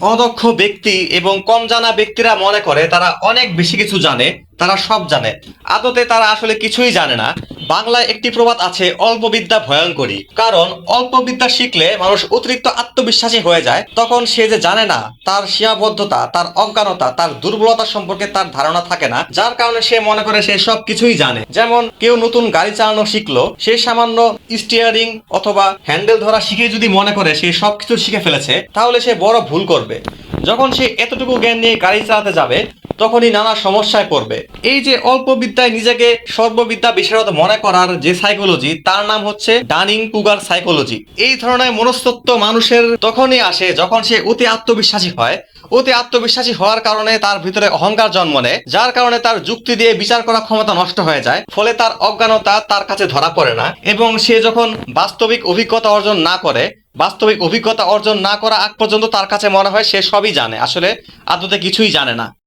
অদক্ষ ব্যক্তি এবং কম জানা ব্যক্তিরা মনে করে তারা অনেক বেশি কিছু জানে, তারা সব জানে। আদতে তারা আসলে কিছুই জানে না। বাংলায় একটি প্রবাদ আছে, অল্প বিদ্যা ভয়ঙ্করী। কারণ, অল্প বিদ্যা শিখলে মানুষ অতিরিক্ত আত্মবিশ্বাসী হয়ে যায়। তখন সে যে জানে না, তার সীমাবদ্ধতা, তার অজ্ঞানতা, তার দুর্বলতা সম্পর্কে তার ধারণা থাকে না। যার কারণে সে মনে করে সে সব কিছুই জানে। যেমন, কেউ নতুন গাড়ি চালানো শিখলো, সে সামান্য স্টিয়ারিং অথবা হ্যান্ডেল ধরা শিখে যদি মনে করে সে সব কিছু শিখে ফেলেছে, তাহলে সে বড় ভুল করবে। যখন সে এতটুকু জ্ঞান নিয়ে গাড়ি চালাতে যাবে তখনই নানা সমস্যায় পড়বে। এই যে অল্প বিদ্যায় নিজেকে সর্ববিদ্যা বিশারদ মনে করার যে সাইকোলজি তার নাম হচ্ছে ডানিং কুগার সাইকোলজি এই ধরনের মনস্তত্ব মানুষের তখনই আসে যখন সে অতি আত্মবিশ্বাসী হয়। অতি আত্মবিশ্বাসী হওয়ার কারণে তার ভিতরে অহংকার জন্ম নেয়, যার কারণে তার যুক্তি দিয়ে বিচার করার ক্ষমতা নষ্ট হয়ে যায়, ফলে তার অজ্ঞানতা তার কাছে ধরা পড়ে না এবং সে যখন বাস্তবিক অভিজ্ঞতা অর্জন না করে, বাস্তবিক অভিজ্ঞতা অর্জন না করা আগ পর্যন্ত তার কাছে মনে হয় সে সবই জানে। আসলে আদতে কিছুই জানে না।